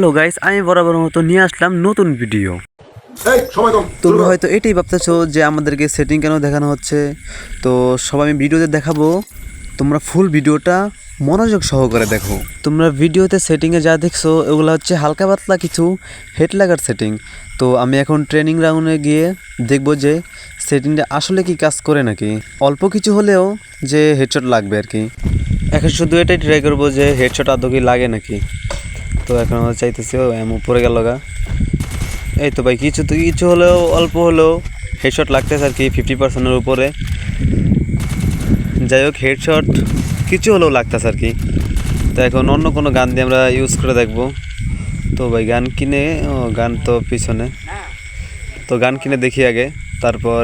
Hello guys আমি বরাবর মতো নিয়ে আসলাম নতুন ভিডিও। তোমরা হয়তো এটাই ভাবতেছো যে আমাদেরকে সেটিং কেন দেখানো হচ্ছে। তো সবাই আমি ভিডিওতে দেখাবো। তোমরা ফুল ভিডিওটা মনোযোগ সহকারে দেখো। তোমরা ভিডিওতে সেটিংয়ে যা দেখছ ওগুলো হচ্ছে হালকা পাতলা কিছু হেড লাগার সেটিং তো আমি এখন ট্রেনিং রাউন্ডে গিয়ে দেখব যে সেটিংটা আসলে কি কাজ করে নাকি। অল্প কিছু হলেও যে হেডশট লাগবে আর কি। এখন শুধু এটাই ট্রাই করব যে হেডশট আদৌ কি লাগে নাকি। তো এখন আমরা চাইতেছি ও এমন পড়ে গেল গা। এই তো ভাই, কিছু তো কিছু হলেও, অল্প হলেও হেডশট লাগতেছে আর কি ফিফটি পার্সেন্টের উপরে। যাই হোক হেডশট কিছু হলেও লাগতেছে আর কি। তো এখন অন্য কোনো গান দিয়ে আমরা ইউজ করে দেখব। তো ভাই, গান কিনে, ও গান তো পিছনে। তো গান কিনে দেখি আগে, তারপর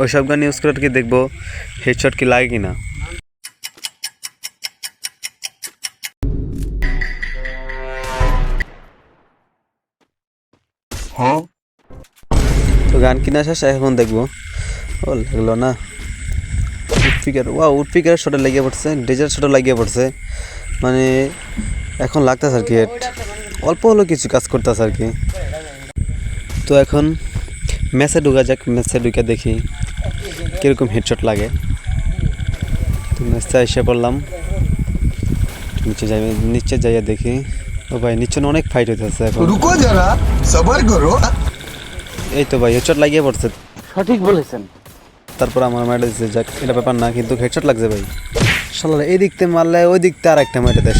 ওইসব গান ইউজ করে আর কি দেখব হেডশট কি লাগে কি না তো গান কিনা শেষ, এখন দেখব। ও, লাগল না। উডপিকার ওয়া উডপিকার শটে লাগিয়ে পড়ছে ডেজার শটে লাগিয়ে পড়ছে। মানে এখন লাগতেছে আর কি অল্প হলেও কিছু কাজ করতেছে আর কি। তো এখন ম্যাচে ঢুকা যাক ম্যাচে ঢুকে দেখি কীরকম হেডশট লাগে। তো ম্যাচে এসে পড়লাম। নিচে যাই, নিচে যাইয়া দেখি। ও ভাই নিচনে অনেক ফাইট হইতেছে এখন। রুকো যারা সবার করো। এই তো ভাই হেডশট লাগিয়ে পড়ছে। সঠিক বলেছেন। তারপর আমার মাইটে দিচ্ছে যাক এটা ব্যাপার না কিন্তু হেডশট লাগছে ভাই। শালা এই দিকতে মারলে ওই দিকতে আর একটা মাইটা দেয়।